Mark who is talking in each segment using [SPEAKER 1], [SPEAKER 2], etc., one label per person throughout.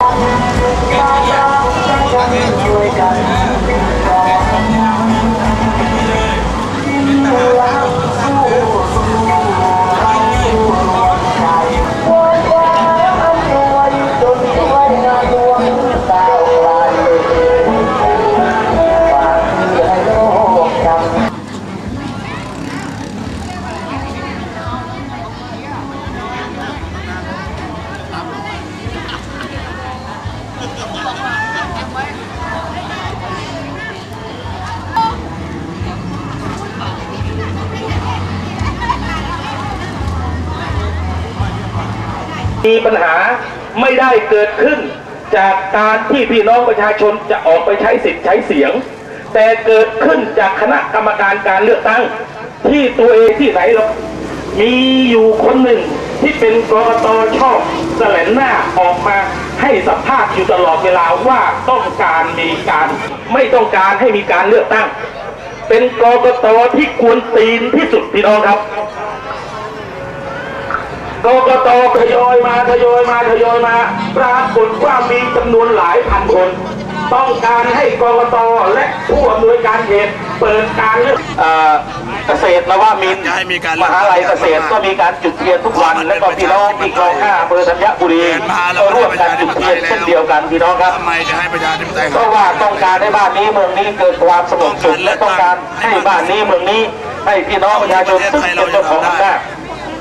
[SPEAKER 1] กัช่วยกัน มีปัญหาไม่ได้เกิดขึ้น จากการที่พี่น้องประชาชนจะออกไปใช้สิทธิ์ใช้เสียง แต่เกิดขึ้นจากคณะกรรมการการเลือกตั้ง ที่ตัวเองที่ไหนเรามีอยู่คนหนึ่งที่เป็นกรกตชอบแสลนหน้าออกมาให้สัมภาษณ์อยู่ตลอดเวลาว่าต้องการมีการไม่ต้องการให้มีการเลือกตั้ง เป็นกรกตที่กวนตีนที่สุดพี่น้องครับ กกตทยอยมาทยอยมาทยอยมา ปรากฏว่ามีจำนวนหลายพันคน ต้องการให้กกตและผู้อำนวยการเขตเปิดการเลือกเอ่อเกษตรนวมินทร์
[SPEAKER 2] จะให้มีการเลื
[SPEAKER 1] ม
[SPEAKER 2] อก
[SPEAKER 1] หาลัยเกษตรก็มีการจุดเทียนทุกวัน และก็พี่น้องที่คลองห้าอำเภอธัญบุรีก็ร่วมกันจุดเทียนเช่นเดียวกันพี่น้องครับ
[SPEAKER 2] ทำไมจะให้ประชาธิปไตย
[SPEAKER 1] เพราะว่าต้องการให้บ้านนี้เมืองนี้เกิดความสงบสุขและต้องการให้บ้านนี้เมืองนี้ให้พี่น้องประชาชนซึ่งเป็นเจ้าของอำนาจ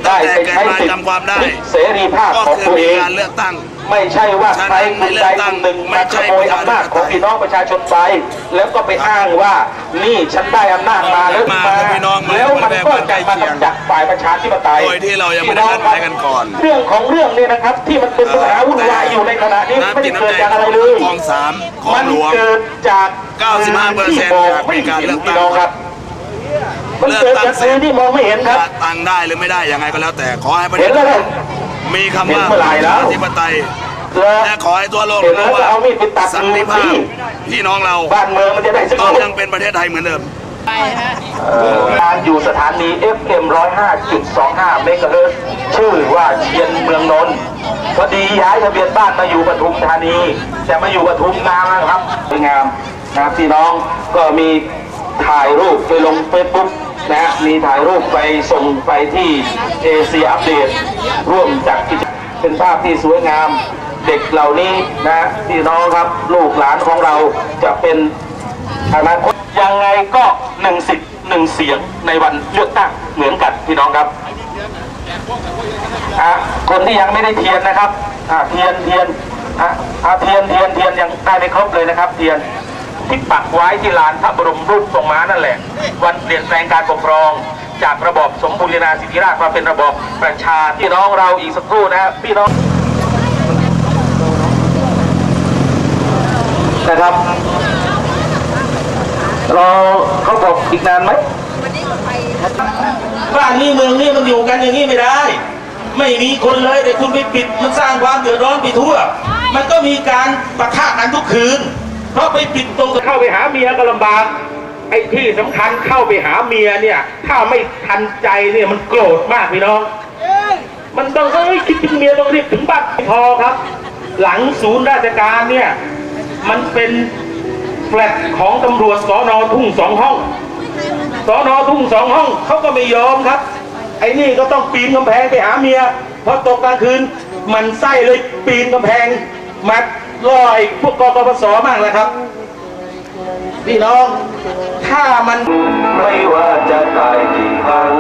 [SPEAKER 1] ได้ไปใช้สิทธิเสรีภาพ
[SPEAKER 2] ก็
[SPEAKER 1] ของ
[SPEAKER 2] คือ
[SPEAKER 1] ตัว
[SPEAKER 2] มี
[SPEAKER 1] เอง
[SPEAKER 2] การเลือกตั้ง
[SPEAKER 1] ไม่ใช่ว่าใครกลุ่มใดกลุ่มหนึ่งมาขโมยอำนาจของพี่น้องประชาชนไป แล้วก็ไปอ้างว่านี่ฉันได้อำนาจมาแล้ว
[SPEAKER 2] มา
[SPEAKER 1] มา
[SPEAKER 2] พี่น้องมา
[SPEAKER 1] แล้วมันก็จะมา
[SPEAKER 2] ใกล้เคียง
[SPEAKER 1] กำจัดฝ่ายประชาธิปไตย
[SPEAKER 2] โดยที่เรายังไม่ได้นัดหมายกันก่อน
[SPEAKER 1] เรื่องของเรื่องเนี่ยนะครับ ที่มันเป็นปัญหาวุ่นวายอยู่ในขณะนี้ไม่ได้เกิดจากอะไรเลย
[SPEAKER 2] คลองสามคลอ
[SPEAKER 1] มั
[SPEAKER 2] ง
[SPEAKER 1] น
[SPEAKER 2] หลวง
[SPEAKER 1] เกิดจาก
[SPEAKER 2] 95%
[SPEAKER 1] ที่มองไม่เห็น
[SPEAKER 2] จากการเลือกตั้ง
[SPEAKER 1] พี่น้องครับ มันเกิดจากสื่อที่มองไม่เห็นครับ
[SPEAKER 2] จะตั้งได้หรือไม่ได้ยังไงก็แล้วแต่ขอให้ประเท
[SPEAKER 1] เห็
[SPEAKER 2] ศ
[SPEAKER 1] นแล้วครับ
[SPEAKER 2] มีคำว่า
[SPEAKER 1] เห็นเมื่อไหร่แล้ว
[SPEAKER 2] ประชาธิปไตย
[SPEAKER 1] แล้ว
[SPEAKER 2] และขอให้ทั่วโลก
[SPEAKER 1] เห็นแล้ว
[SPEAKER 2] รู้ว่า
[SPEAKER 1] ก็เอามีดไปตัด
[SPEAKER 2] สันติภา
[SPEAKER 1] มื
[SPEAKER 2] พ
[SPEAKER 1] อสิ
[SPEAKER 2] พี่น้องเรา
[SPEAKER 1] บ้านเมืองมันจะได้สง
[SPEAKER 2] ต้อง
[SPEAKER 1] บ
[SPEAKER 2] ยังเป็นประเทศไทยเหมือนเดิม
[SPEAKER 1] การอยู่สถานี FM 105.25 เมกะเฮิรตซ์ชื่อว่าเชียนเมืองนนท์พอดีย้ายทะเบียนบ้านมาอยู่ปทุมธานี แต่มาอยู่ปทุมนานแล้วครับสวยงามนะครับพี่น้องก็มีถ่ายรูปไปลงเฟซบุ๊ก นะมีถ่ายรูปไปส่งไปที่เอเชียอัปเดตร่วมจากกิจเป็นภาพที่สวยงาม เด็กเหล่านี้นะพี่น้องครับลูกหลานของเราจะเป็นอนาคตยังไงก็หนึ่งสิทธิ์หนึ่งเสียงในวันเลือกตั้งเหมือนกันพี่น้องครับอะคนที่ยังไม่ได้เทียนนะครับอะเทียนเทียนอะอะเทียนเทียนเทียนยังได้ไม่ครบเลยนะครับ เทียน ที่ปักไว้ที่ลานพระบรมรูปทรงม้านั่นแหละ วันเปลี่ยนแปลงการปกครอง จากระบอบสมบูรณาสิทธิราชมาเป็นระบอบประชาพี่น้องเราอีกสักครู่นะพี่น้องนะครับรอเขาบอกอีกนานไหมบ้านนี้เมืองนี้มันอยู่กันอย่างนี้ไม่ได้ ไม่มีคนเลยแต่คุณไปปิดมันสร้างความเดือดร้อนไปทั่ว มันก็มีการปะทะกันทุกคืน เพราะไปปิดตรงเข้าไปหาเมียก็ลำบากไอ้ที่สำคัญเข้าไปหาเมียเนี่ย ถ้าไม่ทันใจเนี่ยมันโกรธมากพี่น้องมันต้องเฮ้ยคิดถึงเมียต้องรีบถึงบ้านไม่พอครับ หลังศูนย์ราชการเนี่ยมันเป็นแฟลตของตำรวจสอนอทุ่งสองห้องสอนอทุ่งสองห้องเขาก็ไม่ยอมครับ ไอ้นี่ก็ต้องปีนกำแพงไปหาเมียพอตกกลางคืน มันไส้เลยปีนกำแพงมา ล่อไอ้พวกกปปสมากนะครับพี่น้อง ถ้ามันไม่ว่าจะตายกี่ครั้ง